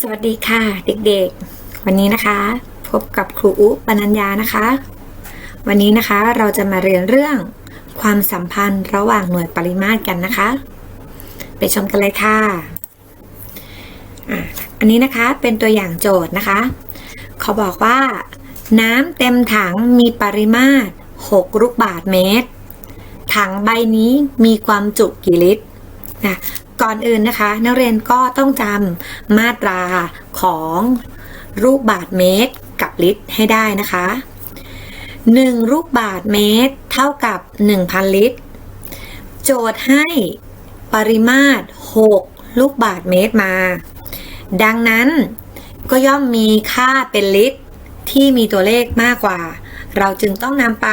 สวัสดีค่ะเด็กๆ วันนี้นะคะ พบกับครูอุปนัญญานะคะ วันนี้นะคะเราจะมาเรียนเรื่องความสัมพันธ์ระหว่างหน่วยปริมาตรกันนะคะ ไปชมกันเลยค่ะอ,ะอันนี้นะคะเป็นตัวอย่างโจทย์นะคะ เขาบอกว่า น้ำเต็มถังมีปริมาตร 6 ลูกบาทเมตร ถังใบนี้มีความจุกี่ลิตรนะ ก่อนอื่นนะคะ นักเรียนก็ต้องจำมาตราของลูกบาทเมตรกับลิตรให้ได้นะคะ 1 ลูกบาทเมตรเท่ากับ 1,000 ลิตร โจทย์ให้ปริมาตร 6 ลูกบาทเมตรมา ดังนั้นก็ย่อมมีค่าเป็นลิตรที่มีตัวเลขมากกว่า เราจึงต้องนำไป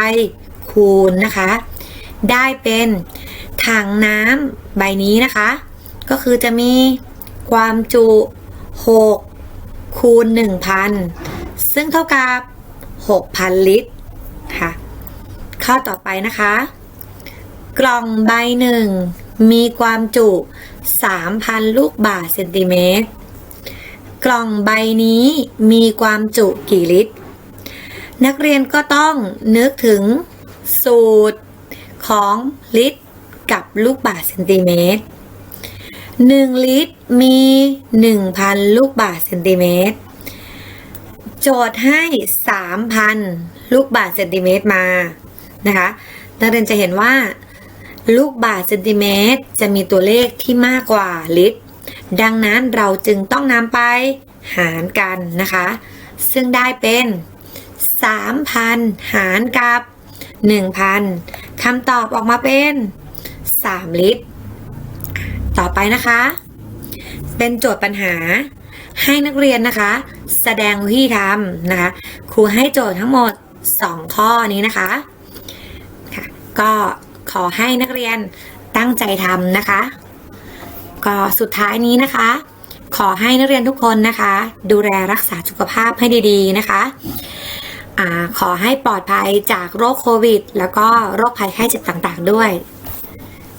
คูณนะคะ ได้เป็นถังน้ำใบนี้นะคะ ก็คือจะมีความจุ6คูณ1,000 ซึ่งเท่ากับ 6,000 ลิตรค่ะข้อต่อไปนะคะ กล่องใบหนึ่งมีความจุ 3,000 ลูกบาศก์เซนติเมตร กล่องใบนี้มีความจุกี่ลิตร นักเรียนก็ต้องนึกถึงสูตรของลิตรกับลูกบาศก์เซนติเมตร 1 ลิตรมี 1,000 ลูกบาศก์เซนติเมตร โจทย์ให้ 3,000 ลูกบาศก์เซนติเมตรมานะคะนักเรียนจะเห็นว่า ลูกบาศก์เซนติเมตร จะมีตัวเลขที่มากกว่าลิตร ดังนั้นเราจึงต้องนำไปหารกันนะคะ ซึ่งได้เป็น 3,000 หารกับ 1,000คำตอบออกมาเป็น 3 ลิตร ต่อไปนะคะ เป็นโจทย์ปัญหาให้นักเรียนนะคะ แสดงวิธีทำนะคะ ครูให้โจทย์ทั้งหมด 2 ข้อนี้นะคะค่ะก็ขอให้นักเรียนตั้งใจทำนะคะ ก็สุดท้ายนี้นะคะ ขอให้นักเรียนทุกคนนะคะ ดูแลรักษาสุขภาพให้ดีๆนะคะอาขอให้ปลอดภัยจากโรคโควิด แล้วก็โรคภัยไข้เจ็บต่างๆด้วย